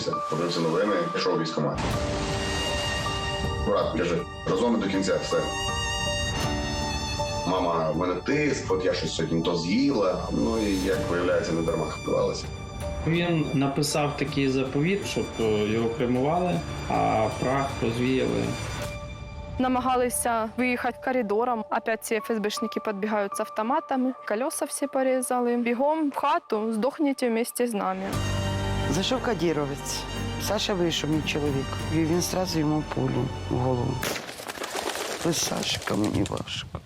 прокинувся, подивився новини, пішов в військкомат. Брат, кажи, разом і до кінця все. Мама, в мене тиск, от я щось сьогодні то з'їла. Ну і як виявляється, не дарма хвилювалася. Він написав такий заповіт, щоб е, його кремували, а прах розвіяли. Намагалися виїхати коридором. Опять ці ФСБшники підбігають з автоматами, колеса всі порізали. Бігом в хату, здохніть вместе з нами. Зайшов кадіровець. Саша вийшов, мій чоловік. І він одразу йому пулю в голову. Ось Сашка мені важко.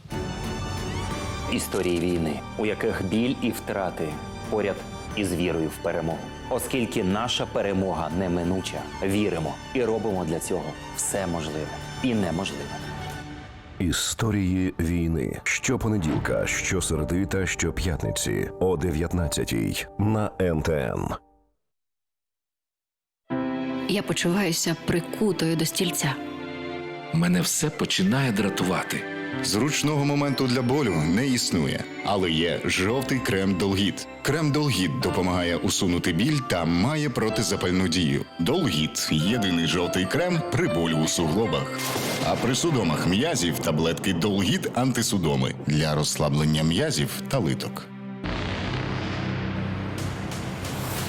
Історії війни, у яких біль і втрати поряд із вірою в перемогу. Оскільки наша перемога неминуча, віримо і робимо для цього все можливе і неможливе. Історії війни щопонеділка, щосереди та щоп'ятниці о 19 на НТН. Я почуваюся прикутою до стільця. Мене все починає дратувати. Зручного моменту для болю не існує, але є жовтий крем Долгіт. Крем Долгіт допомагає усунути біль та має протизапальну дію. Долгіт єдиний жовтий крем при болю у суглобах. А при судомах м'язів таблетки Долгіт антисудоми для розслаблення м'язів та литок.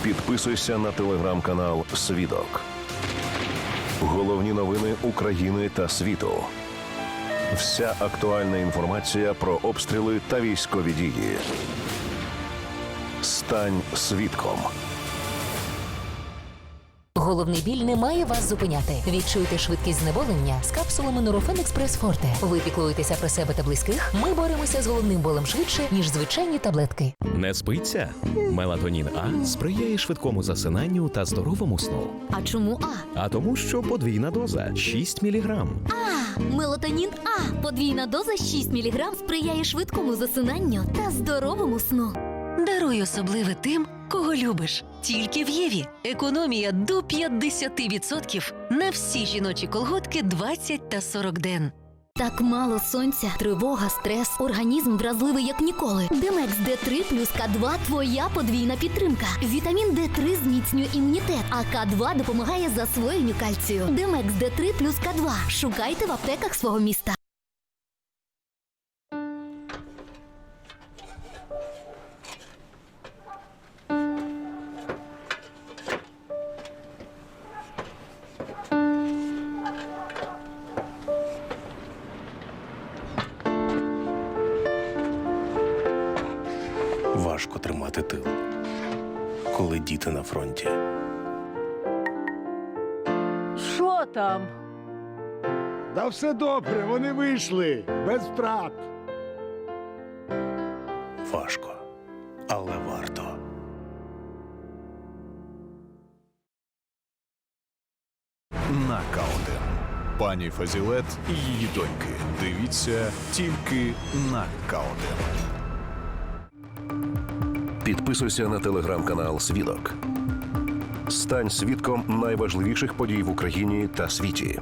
Підписуйся на телеграм-канал Свідок. Головні новини України та світу. Вся актуальна інформація про обстріли та військові дії. Стань свідком. Головний біль не має вас зупиняти. Відчуйте швидкість знеболення з капсулами Нурофен Експрес Форте. Ви піклуєтеся про себе та близьких. Ми боремося з головним болем швидше, ніж звичайні таблетки. Не спиться? Мелатонін А сприяє швидкому засинанню та здоровому сну. А чому А? А тому, що подвійна доза 6 мг. А мелатонін А. Подвійна доза 6 мг сприяє швидкому засинанню та здоровому сну. Даруй особливе тим, кого любиш. Тільки в Єві. Економія до 50% на всі жіночі колготки 20 та 40 ден. Так мало сонця, тривога, стрес, організм вразливий як ніколи. Демекс Д3 плюс К2 – твоя подвійна підтримка. Вітамін Д3 зміцнює імунітет, а К2 допомагає засвоєнню кальцію. Демекс Д3 плюс К2. Шукайте в аптеках свого міста. Все добре, вони вийшли без втрат. Важко, але варто. Нокаутин. Пані Фазілет і її доньки. Дивіться тільки нокаутин. Підписуйся на телеграм-канал Свідок. Стань свідком найважливіших подій в Україні та світі.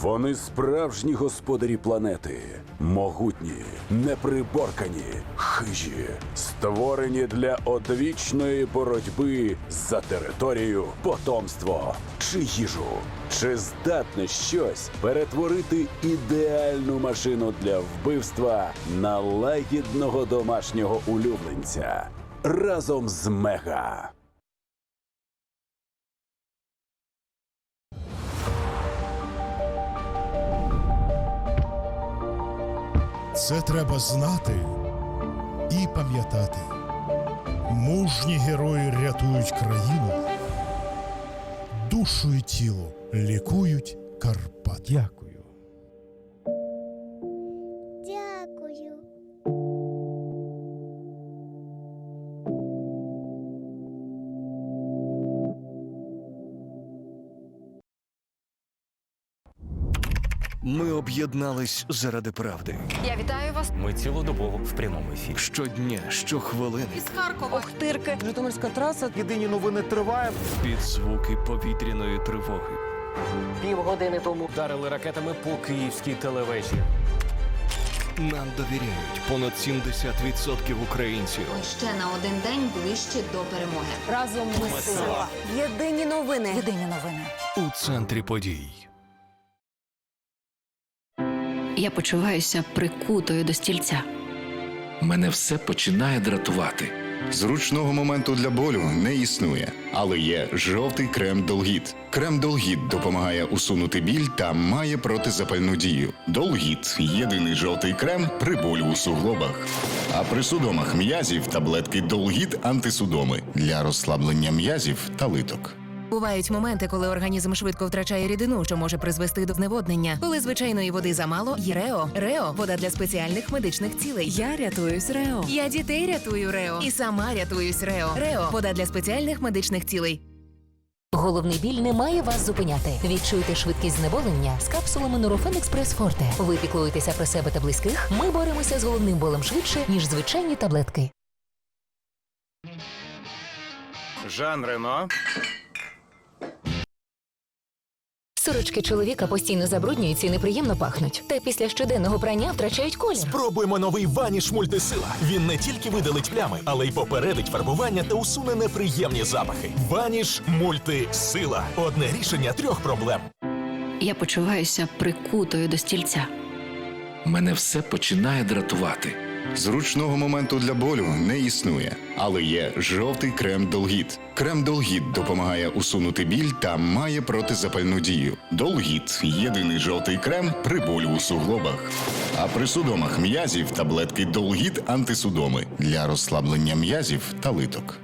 Вони справжні господарі планети, могутні, неприборкані, хижі, створені для одвічної боротьби за територію, потомство чи їжу. Чи здатне щось перетворити ідеальну машину для вбивства на лагідного домашнього улюбленця разом з Мега? Це треба знати і пам'ятати. Мужні герої рятують країну, душу і тіло лікують Карпат. Дякую. Об'єднались заради правди. Я вітаю вас. Ми цілодобово в прямому ефірі. Щодня, щохвилини. Із Харкова. Охтирки. Житомирська траса. Єдині новини триває. Під звуки повітряної тривоги. Півгодини тому вдарили ракетами по київській телевежі. Нам довіряють понад 70% українців. Ще на один день ближче до перемоги. Разом ми сила. Єдині новини. Єдині новини. У центрі подій. Я почуваюся прикутою до стільця. Мене все починає дратувати. Зручного моменту для болю не існує, але є жовтий крем Долгіт. Крем Долгіт допомагає усунути біль та має протизапальну дію. Долгіт єдиний жовтий крем при болю у суглобах. А при судомах м'язів таблетки Долгіт антисудоми для розслаблення м'язів та литок. Бувають моменти, коли організм швидко втрачає рідину, що може призвести до зневоднення. Коли звичайної води замало, є Рео. Рео вода для спеціальних медичних цілей. Я рятуюсь Рео. Я дітей рятую Рео. І сама рятуюсь Рео. Рео вода для спеціальних медичних цілей. Головний біль не має вас зупиняти. Відчуйте швидкість знеболення з капсулами Нурофен Експрес Форте. Ви піклуєтеся про себе та близьких. Ми боремося з головним болем швидше, ніж звичайні таблетки. Жан Рено. Сорочки чоловіка постійно забруднюються і неприємно пахнуть. Та після щоденного прання втрачають колір. Спробуємо новий ваніш мультисила. Він не тільки видалить плями, але й попередить фарбування та усуне неприємні запахи. Ваніш мультисила. Одне рішення трьох проблем. Я почуваюся прикутою до стільця. Мене все починає дратувати. Зручного моменту для болю не існує, але є жовтий крем Долгіт. Крем Долгіт допомагає усунути біль та має протизапальну дію. Долгіт єдиний жовтий крем при болю у суглобах. А при судомах м'язів таблетки Долгіт антисудоми для розслаблення м'язів та литок.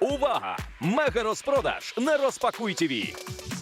Увага! Мега розпродаж на розпакуй ТВ.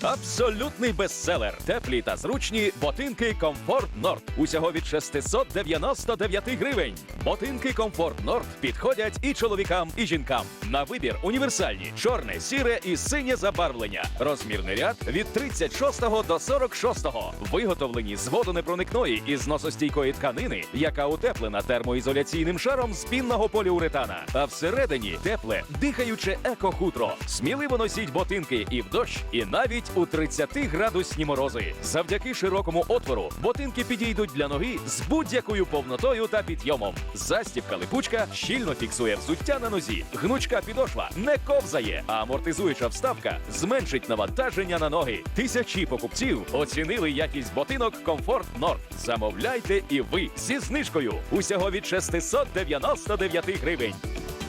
Абсолютний бестселер. Теплі та зручні ботинки Комфорт Норд. Усього від 699 гривень. Ботинки Комфорт Норд підходять і чоловікам, і жінкам. На вибір універсальні: чорне, сіре і синє забарвлення. Розмірний ряд від 36 до 46. Виготовлені з водонепроникної і зносостійкої тканини, яка утеплена термоізоляційним шаром з пінного поліуретана. А всередині тепле, дихаюче еко-хутро. Сміливо носіть ботинки і в дощ, і навіть у 30 градусні морози. Завдяки широкому отвору ботинки підійдуть для ноги з будь-якою повнотою та підйомом. Застібка липучка щільно фіксує взуття на нозі. Гнучка підошва не ковзає, а амортизуюча вставка зменшить навантаження на ноги. Тисячі покупців оцінили якість ботинок Комфорт Норд. Замовляйте і ви зі знижкою. Усього від 699 гривень.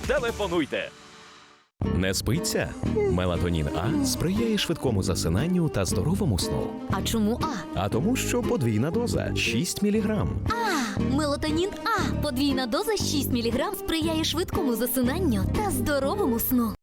Телефонуйте. Не спиться? Мелатонін А сприяє швидкому засинанню та здоровому сну. А чому А? А тому, що подвійна доза 6 міліграм. А, мелатонін А. Подвійна доза 6 мг сприяє швидкому засинанню та здоровому сну.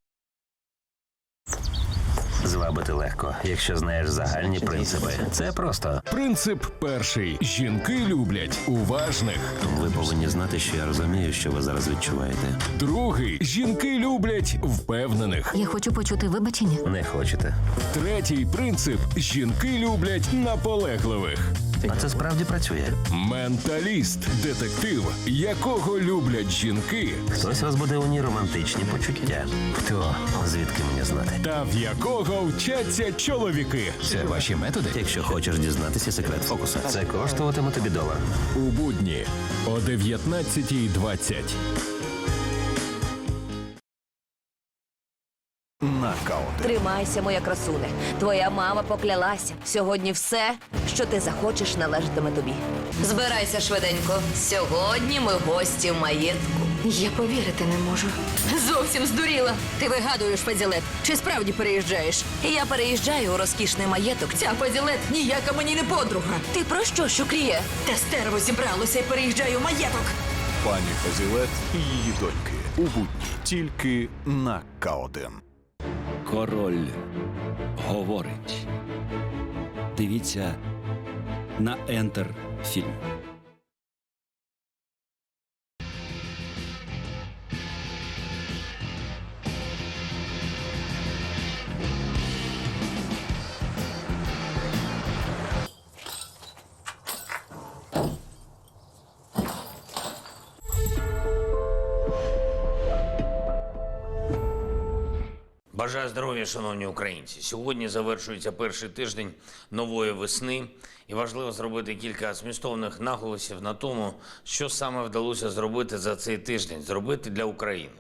Легко, якщо знаєш загальні принципи. Це просто. Принцип перший: жінки люблять уважних. Ви повинні знати, що я розумію, що ви зараз відчуваєте. Другий жінки люблять впевнених. Я хочу почути вибачення. Не хочете. Третій принцип: жінки люблять наполегливих. А це справді працює. Менталіст, детектив, якого люблять жінки, Хтось розбуде у ній романтичні почуття. Хто? Звідки мені знати? та в якого вчаться чоловіки. Це ваші методи? Якщо хочеш дізнатися секрет фокуса, це коштуватиме тобі долар. У будні о 19.20. Тримайся, моя красуне. Твоя мама поклялася. Сьогодні все, що ти захочеш, належатиме тобі. Збирайся швиденько. Сьогодні ми гості в маєтку. Я повірити не можу. Зовсім здуріла. Ти вигадуєш Фазілет. Чи справді переїжджаєш? Я переїжджаю у розкішний маєток. Ця Фазілет ніяка мені не подруга. Ти про що, Шукріє? Те стерво зібралося і переїжджаю в маєток. Пані Фазілет і її доньки. У будні тільки на К1. Король говорить. Дивіться на Ентер фільм. Бажаю здоров'я, шановні українці. Сьогодні завершується перший тиждень нової весни, і важливо зробити кілька змістовних наголосів на тому, що саме вдалося зробити за цей тиждень, зробити для України.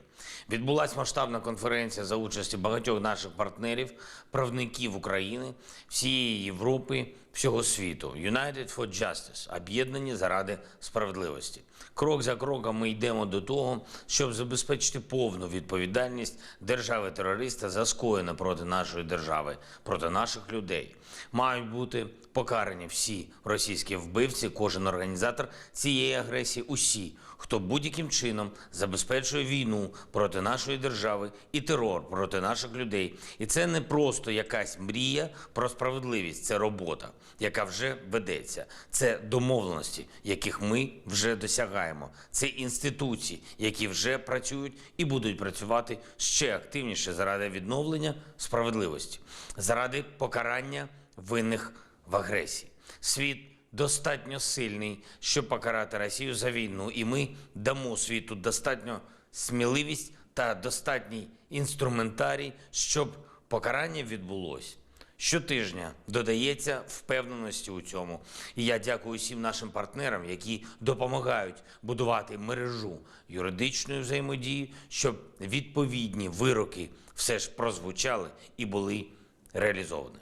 Відбулася масштабна конференція за участі багатьох наших партнерів, правників України, всієї Європи, всього світу. United for Justice – об'єднані заради справедливості. Крок за кроком ми йдемо до того, щоб забезпечити повну відповідальність держави-терориста за скоєне проти нашої держави, проти наших людей. Мають бути покарані всі російські вбивці, кожен організатор цієї агресії, усі, хто будь-яким чином забезпечує війну проти нашої держави і терор проти наших людей. І це не просто якась мрія про справедливість, це робота, яка вже ведеться. Це домовленості, яких ми вже досягаємо. Це інституції, які вже працюють і будуть працювати ще активніше заради відновлення справедливості, заради покарання винних в агресії. Світ достатньо сильний, щоб покарати Росію за війну, і ми дамо світу достатньо сміливість та достатній інструментарій, щоб покарання відбулось. Щотижня додається впевненості у цьому. І я дякую всім нашим партнерам, які допомагають будувати мережу юридичної взаємодії, щоб відповідні вироки все ж прозвучали і були реалізовані.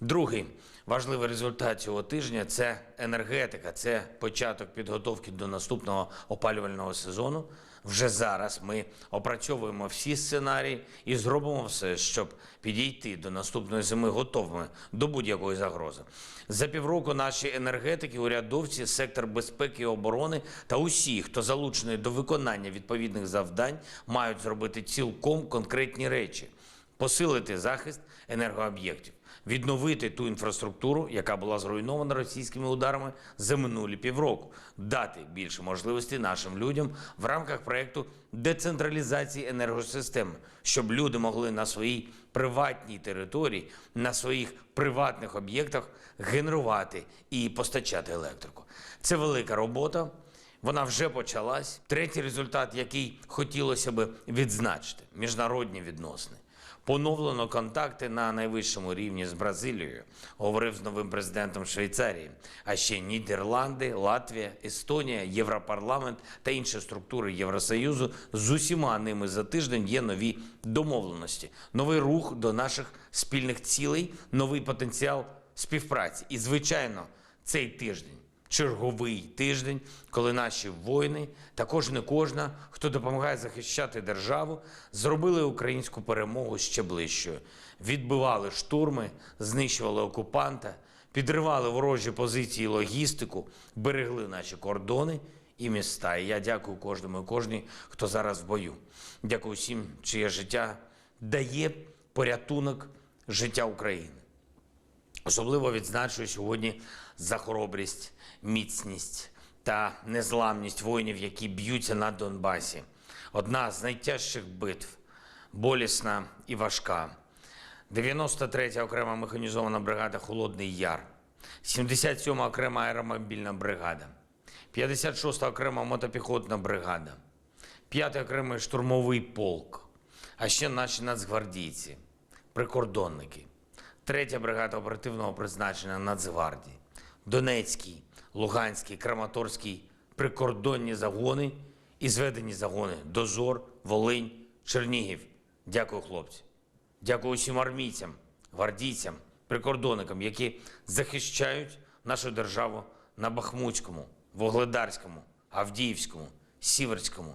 Другий важливий результат цього тижня це енергетика, це початок підготовки до наступного опалювального сезону. Вже зараз ми опрацьовуємо всі сценарії і зробимо все, щоб підійти до наступної зими готовими до будь-якої загрози. За півроку наші енергетики, урядовці, сектор безпеки і оборони та усі, хто залучений до виконання відповідних завдань, мають зробити цілком конкретні речі: посилити захист енергооб'єктів, відновити ту інфраструктуру, яка була зруйнована російськими ударами за минулі півроку, дати більше можливостей нашим людям в рамках проекту децентралізації енергосистеми, щоб люди могли на своїй приватній території, на своїх приватних об'єктах генерувати і постачати електрику. Це велика робота. Вона вже почалась. Третій результат, який хотілося би відзначити міжнародні відносини. Поновлено контакти на найвищому рівні з Бразилією, говорив з новим президентом Швейцарії. А ще Нідерланди, Латвія, Естонія, Європарламент та інші структури Євросоюзу з усіма ними за тиждень є нові домовленості, новий рух до наших спільних цілей, новий потенціал співпраці. І, звичайно, цей тиждень черговий тиждень, коли наші воїни, та кожен і кожна, хто допомагає захищати державу, зробили українську перемогу ще ближчою, відбивали штурми, знищували окупанта, підривали ворожі позиції, логістику, берегли наші кордони і міста. І я дякую кожному і кожній, хто зараз в бою. Дякую всім, чиє життя дає порятунок життя України. Особливо відзначую сьогодні за хоробрість, міцність та незламність воїнів, які б'ються на Донбасі. Одна з найтяжчих битв, болісна і важка. 93-я окрема механізована бригада Холодний Яр. 77 окрема аеромобільна бригада, 56-та окрема мотопіхотна бригада, 5 окремий штурмовий полк, а ще наші нацгвардійці, прикордонники, 3 бригада оперативного призначення Нацгвардії, Донецький, Луганський, Краматорський прикордонні загони і зведені загони Дозор, Волинь, Чернігів. Дякую, хлопці. Дякую усім армійцям, гвардійцям, прикордонникам, які захищають нашу державу на Бахмутському, Вогледарському, Авдіївському, Сіверському,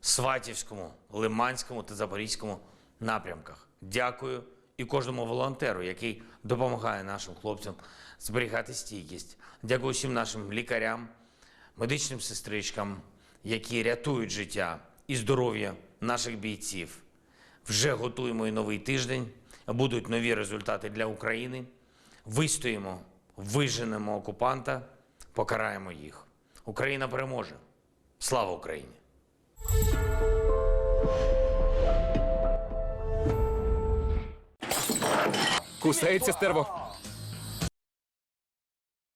Сватівському, Лиманському та Запорізькому напрямках. Дякую і кожному волонтеру, який допомагає нашим хлопцям зберігати стійкість. Дякую всім нашим лікарям, медичним сестричкам, які рятують життя і здоров'я наших бійців. Вже готуємо і новий тиждень. Будуть нові результати для України. Вистоїмо, виженемо окупанта, покараємо їх. Україна переможе. Слава Україні! Кусається стерво.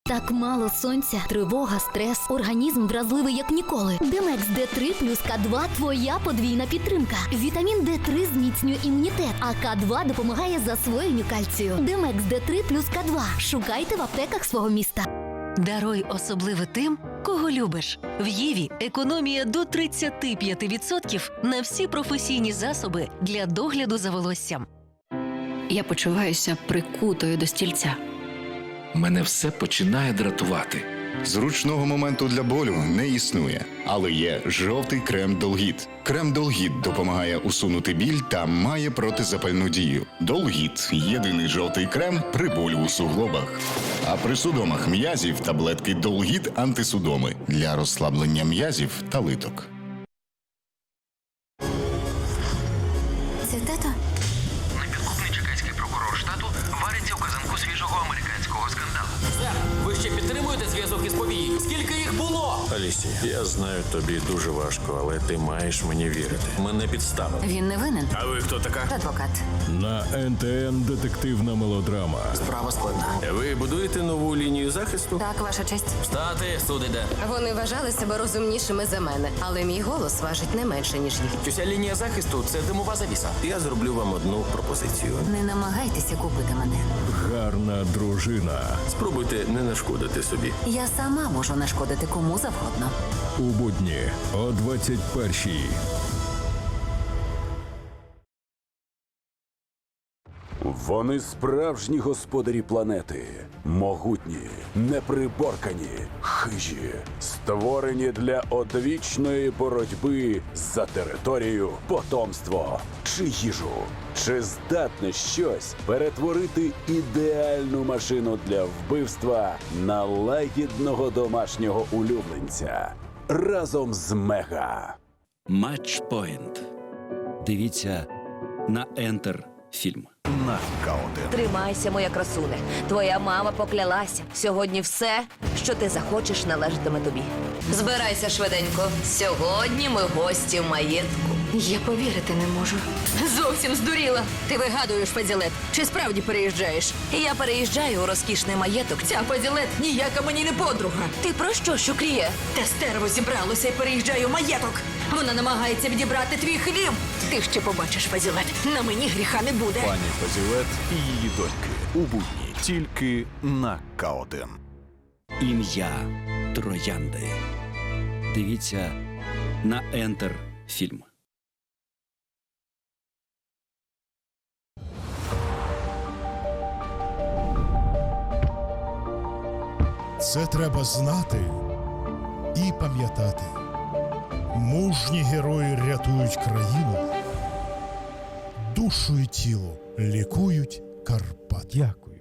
Так мало сонця, тривога, стрес, організм вразливий як ніколи. Демекс Д3 плюс К2 – твоя подвійна підтримка. Вітамін Д3 зміцнює імунітет, а К2 допомагає засвоєнню кальцію. Демекс Д3 плюс К2. Шукайте в аптеках свого міста. Даруй особливе тим, кого любиш. В Єві економія до 35% на всі професійні засоби для догляду за волоссям. Я почуваюся прикутою до стільця. Мене все починає дратувати. Зручного моменту для болю не існує, але є жовтий крем Долгіт. Крем Долгіт допомагає усунути біль та має протизапальну дію. Долгіт єдиний жовтий крем при болю у суглобах. А при судомах м'язів таблетки Долгіт антисудоми для розслаблення м'язів та литок. Я знаю, тобі дуже важко, але ти маєш мені вірити. Мене підставили. Він не винен. А ви хто така? Адвокат. На НТН детективна мелодрама. Справа складна. Ви будуєте нову лінію захисту? Так, ваша честь. Встати, суд іде. Вони вважали себе розумнішими за мене, але мій голос важить не менше, ніж їх. Ця лінія захисту це димова завіса. Я зроблю вам одну пропозицію. Не намагайтеся купити мене. Гарна дружина. Спробуйте не нашкодити собі. Я сама можу нашкодити кому завгодно. У будні о 21-й. Вони справжні господарі планети, могутні, неприборкані, хижі, створені для одвічної боротьби за територію, потомство чи їжу. Чи здатне щось перетворити ідеальну машину для вбивства на лагідного домашнього улюбленця разом з Мега? Матч Пойнт. Дивіться на Ентер фільм. Нокаути. Тримайся, моя красуне. Твоя мама поклялася. Сьогодні все, що ти захочеш, належатиме тобі. Збирайся швиденько. Сьогодні ми гості в маєтку. Я повірити не можу. Зовсім здуріла. Ти вигадуєш Федзілет. Чи справді переїжджаєш? Я переїжджаю у розкішний маєток. Ця Федзілет ніяка мені не подруга. Ти про що, Шукріє? Те стерво зібралося і переїжджає у маєток. Вона намагається відібрати твій хліб. Ти ще побачиш Федзілет. На мені гріха не буде. Пані Фазілет і її доньки у будні тільки на К1. Ім'я Троянди. Дивіться на Ентер фільм. Це треба знати і пам'ятати. Мужні герої рятують країну, душу і тіло лікують Карпат. Дякую. Дякую.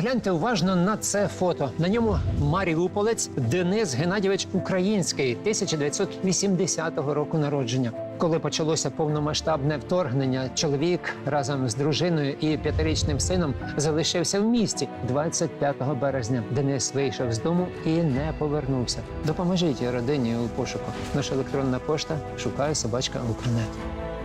Погляньте уважно на це фото. На ньому маріуполець Денис Геннадійович Український, 1980 року народження. Коли почалося повномасштабне вторгнення, чоловік разом з дружиною і п'ятирічним сином залишився в місті 25 березня. Денис вийшов з дому і не повернувся. Допоможіть родині у пошуку. Наша електронна пошта шукає собачка Укрнет.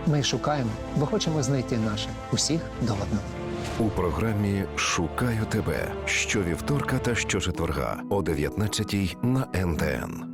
Ми шукаємо, бо хочемо знайти наше усіх до одного. У програмі Шукаю тебе щовівторка та щочетверга о 19 на НТН.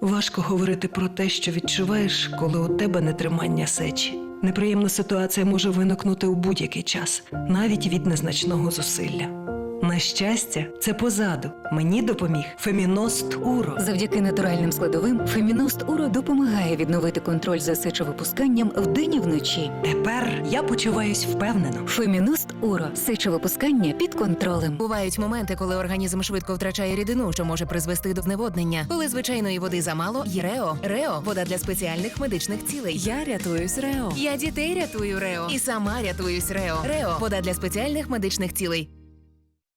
Важко говорити про те, що відчуваєш, коли у тебе нетримання сечі. Неприємна ситуація може виникнути у будь-який час, навіть від незначного зусилля. На щастя, це позаду. Мені допоміг Феміност Уро. Завдяки натуральним складовим Феміност Уро допомагає відновити контроль за сечовипусканням вдень і вночі. Тепер я почуваюсь впевнено. Феміност Уро сечовипускання під контролем. Бувають моменти, коли організм швидко втрачає рідину, що може призвести до зневоднення. Коли звичайної води замало, є Рео. Рео вода для спеціальних медичних цілей. Я рятуюсь Рео. Я дітей рятую Рео. І сама рятуюсь Рео. Рео вода для спеціальних медичних цілей.